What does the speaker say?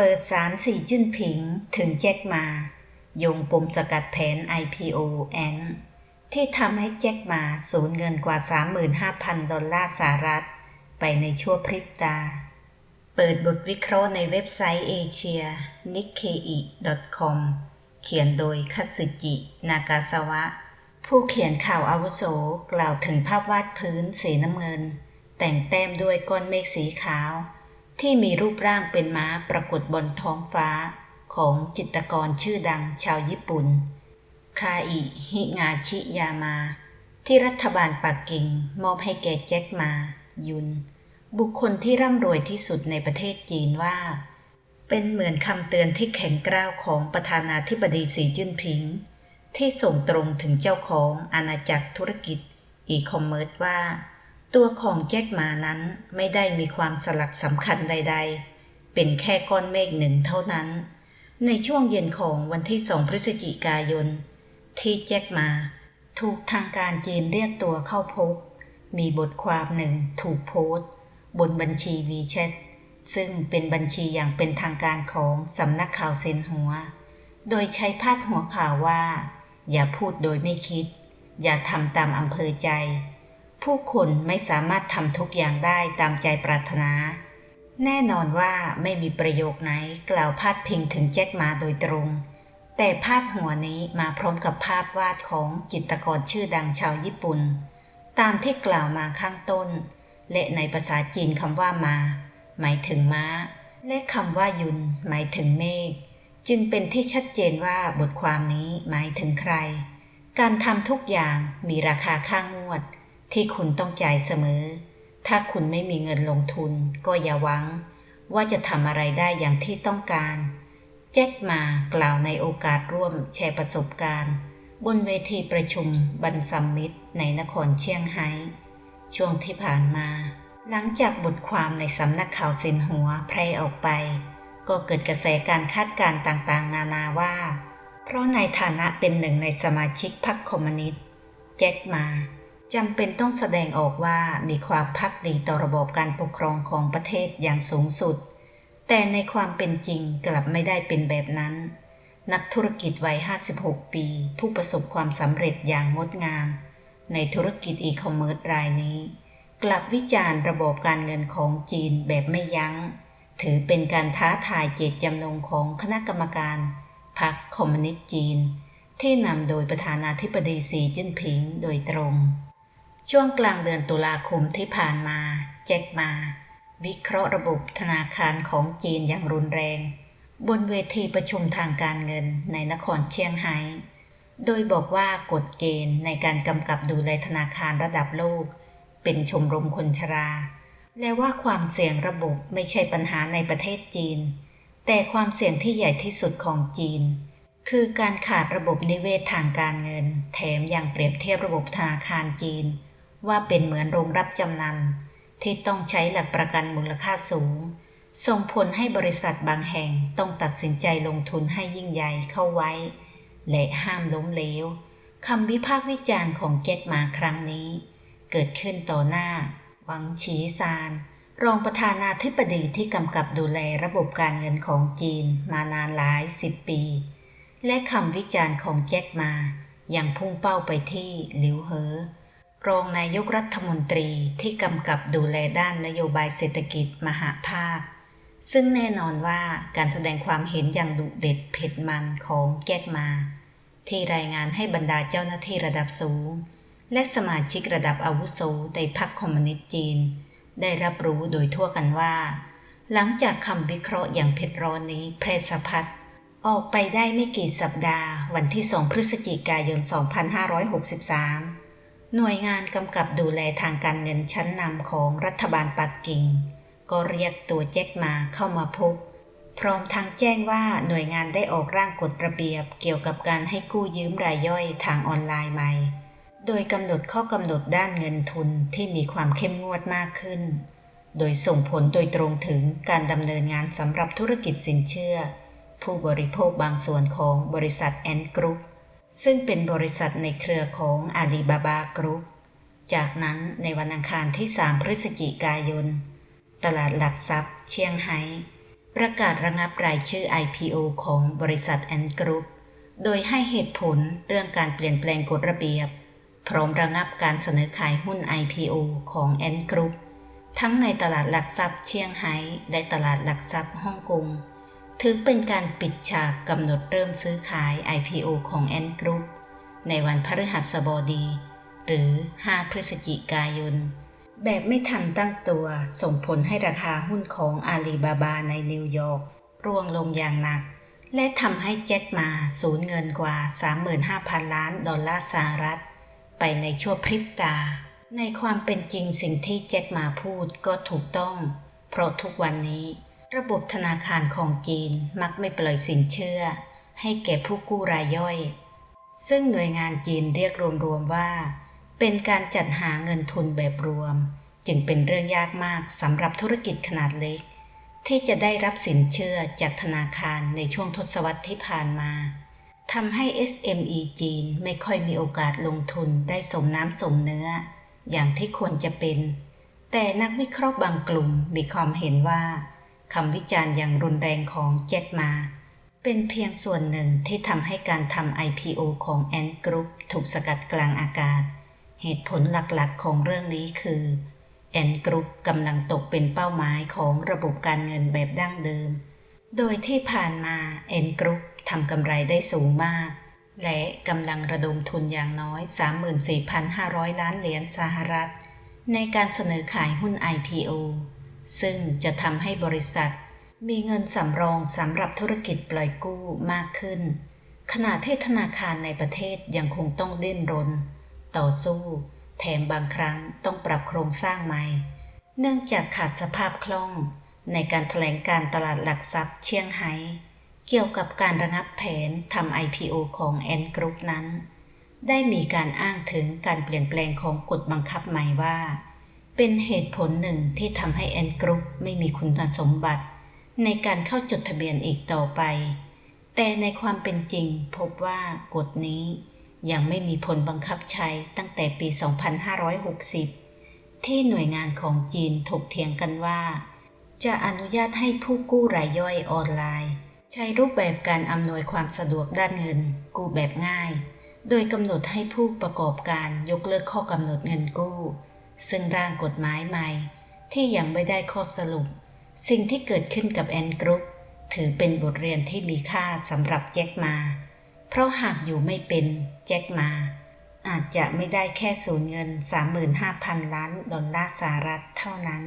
เปิดสารสีจิ้นผิงถึงแจ็คมา โยงปมสกัดแผน IPO แอนที่ทำให้แจ็คมาสูญเงินกว่า 35,000 ดอลลาร์สหรัฐ ไปในชั่วพริบตา เปิดบทวิเคราะห์ในเว็บไซต์เอเชีย nikkei.com เขียนโดยคัตสึจิ นากาซาวะ ผู้เขียนข่าวอาวุโสกล่าวถึงภาพวาดพื้นสีน้ำเงิน แต่งแต้มด้วยก้อนเมฆสีขาว ที่มีรูปร่างเป็นม้าปรากฏบนท้องฟ้าของจิตรกรชื่อดังชาวญี่ปุ่น คาอิฮิงาชิยามา ที่รัฐบาลปักกิ่งมอบให้แก่แจ็คมา ยุน บุคคลที่ร่ำรวยที่สุดในประเทศจีนว่า เป็นเหมือนคำเตือนที่แข็งกร้าวของประธานาธิบดีสีจิ้นผิง ที่ส่งตรงถึงเจ้าของอาณาจักรธุรกิจอีคอมเมิร์ซว่า ตัวของแจ็คหมานั้นไม่ได้มีความสลักสำคัญใด ๆ เป็นแค่ก้อนเมฆหนึ่งเท่านั้น ในช่วงเย็นของวันที่สองพฤศจิกายน ที่แจ็คมา ถูกทางการจีนเรียกตัวเข้าพบ มีบทความหนึ่งถูกโพสต์บนบัญชีวีแชทซึ่งเป็นบัญชีอย่างเป็นทางการของสำนักข่าวเซนหัว โดยใช้พาดหัวข่าวว่า อย่าพูดโดยไม่คิด อย่าทำตามอำเภอใจ ผู้คนไม่สามารถทำทุกอย่างได้ตามใจปรารถนา แน่นอนว่าไม่มีประโยคไหนกล่าวพาดพิงถึงแจ็คมาโดยตรง แต่พาดหัวนี้มาพร้อมกับภาพวาดของจิตรกรชื่อดังชาวญี่ปุ่น ตามที่กล่าวมาข้างต้น และในภาษาจีนคำว่ามา หมายถึงม้า และคำว่ายุน หมายถึงเมฆจึงเป็นที่ชัดเจนว่าบทความนี้หมายถึงใคร การทำทุกอย่างมีราคาค่างวด ที่คุณต้องจ่ายเสมอ ถ้าคุณไม่มีเงินลงทุนก็อย่าหวัง ว่าจะทำอะไรได้อย่างที่ต้องการ แจ็คมากล่าวในโอกาสร่วมแชร์ประสบการณ์ บนเวทีประชุมบันซัมมิตรในนครเชียงไฮ้ช่วงที่ผ่านมา หลังจากบทความในสำนักข่าวซินหัวแพร่ออกไป ก็เกิดกระแสการคาดการณ์ต่างๆ นานาว่า เพราะในฐานะเป็นหนึ่งในสมาชิกพรรคคอมมิวนิสต์แจ็คมา จำเป็นต้องแสดงออกว่ามีความพักดีต่อระบบการปกครองของประเทศอย่างสูงสุด แต่ในความเป็นจริงกลับไม่ได้เป็นแบบนั้น นักธุรกิจวัย 56 ปี ผู้ประสบความสำเร็จอย่างงดงาม ในธุรกิจอีคอมเมิร์ซรายนี้ กลับวิจารณ์ระบบการเงินของจีนแบบไม่ยัง้ง ถือเป็นการท้าทายเจตจำนงของคณะกรรมการพรรคคอมมิวนิสต์จีน ที่นำโดยประธานาธิบดีสีจิ้นผิงโดยตรง ช่วงกลางเดือนตุลาคมที่ผ่านมา แจ็คมา วิเคราะห์ระบบธนาคารของจีนอย่างรุนแรง บนเวทีประชุมทางการเงินในนครเชียงไฮ้โดยบอกว่ากฎเกณฑ์ในการกำกับดูแลธนาคารระดับโลก เป็นชมรมคนชรา และว่าความเสี่ยงระบบไม่ใช่ปัญหาในประเทศจีน แต่ความเสี่ยงที่ใหญ่ที่สุดของจีน คือการขาดระบบนิเวศทางการเงิน แถมยังเปรียบเทียบระบบธนาคารจีน ว่าเป็นเหมือนโรงรับจำนำที่ต้องใช้หลักประกันมูลค่าสูง ส่งผลให้บริษัทบางแห่งต้องตัดสินใจลงทุนให้ยิ่งใหญ่เข้าไว้ และห้ามล้มเหลวคำวิพากษ์วิจารณ์ของแจ็คมาครั้งนี้ เกิดขึ้นต่อหน้าหวังฉีซาน รองประธานาธิบดีที่กำกับดูแลระบบการเงินของจีนมานานหลายสิบปี และคำวิจารณ์ของแจ็คมา ยังพุ่งเป้าไปที่หลิวเหอ รองนายกรัฐมนตรีที่กำกับดูแลด้านนโยบายเศรษฐกิจมหาภาค ซึ่งแน่นอนว่าการแสดงความเห็นอย่างดุเด็ดเผ็ดมันของแจ็คมา ที่รายงานให้บรรดาเจ้าหน้าที่ระดับสูง และสมาชิกระดับอาวุโสในพรรคคอมมิวนิสต์จีน ได้รับรู้โดยทั่วกันว่า หลังจากคำวิเคราะห์อย่างเผ็ดร้อนนี้แพร่สะพัดออกไปได้ไม่กี่สัปดาห์ วันที่ 2 พฤศจิกายน 2563 หน่วยงานกำกับดูแลทางการเงินชั้นนำของรัฐบาลปักกิ่ง ก็เรียกตัวแจ็คมาเข้ามาพบ พร้อมทั้งแจ้งว่าหน่วยงานได้ออกร่างกฎระเบียบเกี่ยวกับการให้กู้ยืมรายย่อยทางออนไลน์ใหม่ โดยกำหนดข้อกำหนดด้านเงินทุนที่มีความเข้มงวดมากขึ้น โดยส่งผลโดยตรงถึงการดำเนินงานสำหรับธุรกิจสินเชื่อ ผู้บริโภคบางส่วนของบริษัทแอนกรุ๊ป ซึ่งเป็นบริษัทในเครือของอาลีบาบากรุ๊ป จากนั้นในวันอังคารที่ 3 พฤศจิกายน ตลาดหลักทรัพย์ เชียงไฮ้ประกาศระงับรายชื่อ IPO ของบริษัทแอนกรุ๊ป โดยให้เหตุผลเรื่องการเปลี่ยนแปลงกฎระเบียบ พร้อมระงับการเสนอขายหุ้น IPO ของแอนกรุ๊ปทั้งในตลาดหลักทรัพย์เชียงไฮ้และตลาดหลักทรัพย์ฮ่องกง ถือเป็นการปิดฉากกำหนดเริ่มซื้อขาย IPO ของแอนกรุ๊ปในวันพฤหัสบดี หรือ 5 พฤศจิกายน แบบไม่ทันตั้งตัวส่งผลให้ราคาหุ้นของอาลีบาบาในนิวยอร์กร่วงลงอย่างหนัก และทำให้แจ็คมาสูญเงินกว่า 35,000 ล้านดอลลาร์สหรัฐ ไปในชั่วพริบตา ในความเป็นจริงสิ่งที่แจ็คมาพูดก็ถูกต้อง เพราะทุกวันนี้ ระบบธนาคารของจีนมักไม่ปล่อยสินเชื่อ ให้แก่ผู้กู้รายย่อย ซึ่งหน่วยงานจีนเรียกรวมๆว่า เป็นการจัดหาเงินทุนแบบรวม จึงเป็นเรื่องยากมากสำหรับธุรกิจขนาดเล็ก ที่จะได้รับสินเชื่อจากธนาคารในช่วงทศวรรษที่ผ่านมาทำให้ SME จีนไม่ค่อยมีโอกาสลงทุนได้สมน้ำสมเนื้อ อย่างที่ควรจะเป็น แต่นักวิเคราะห์บางกลุ่มมีความเห็นว่า คำวิจารณ์อย่างรุนแรงของแจ็คมา เป็นเพียงส่วนหนึ่งที่ทำให้การทำ IPO ของแอนกรุ๊ปถูกสกัดกลางอากาศ เหตุผลหลักๆ ของเรื่องนี้คือแอนกรุ๊ปกำลังตกเป็นเป้าหมายของระบบการเงินแบบดั้งเดิม โดยที่ผ่านมาแอนกรุ๊ปทำกำไรได้สูงมาก และกำลังระดมทุนอย่างน้อย 34,500 ล้านเหรียญสหรัฐ ในการเสนอขายหุ้น IPO ซึ่งจะทำให้บริษัท มีเงินสำรองสำหรับธุรกิจปล่อยกู้มากขึ้น ขณะที่ธนาคารในประเทศยังคงต้องดิ้นรน ต่อสู้ แถมบางครั้งต้องปรับโครงสร้างใหม่ เนื่องจากขาดสภาพคล่องในการแถลงการตลาดหลักทรัพย์เชียงไฮ้เกี่ยวกับการระงับแผนทำ IPO ของแอนกรุ๊ปนั้น ได้มีการอ้างถึงการเปลี่ยนแปลงของกฎบังคับใหม่ว่า เป็นเหตุผลหนึ่งที่ทำให้แอนกรุ๊ปไม่มีคุณสมบัติ ในการเข้าจดทะเบียนอีกต่อไป แต่ในความเป็นจริงพบว่ากฎนี้ ยังไม่มีผลบังคับใช้ตั้งแต่ปี 2560 ที่หน่วยงานของจีนถกเถียงกันว่า จะอนุญาตให้ผู้กู้รายย่อยออนไลน์ ใช้รูปแบบการอำนวยความสะดวกด้านเงิน กู้แบบง่าย โดยกำหนดให้ผู้ประกอบการยกเลิกข้อกำหนดเงินกู้ ซึ่งร่างกฎหมายใหม่ที่ยังไม่ได้ข้อสรุป สิ่งที่เกิดขึ้นกับแอนกรุ๊ปถือเป็นบทเรียนที่มีค่าสำหรับแจ็คมา เพราะหากอยู่ไม่เป็นแจ็คมา อาจจะไม่ได้แค่สูญเงิน 35,000 ล้านดอลลาร์สหรัฐเท่านั้น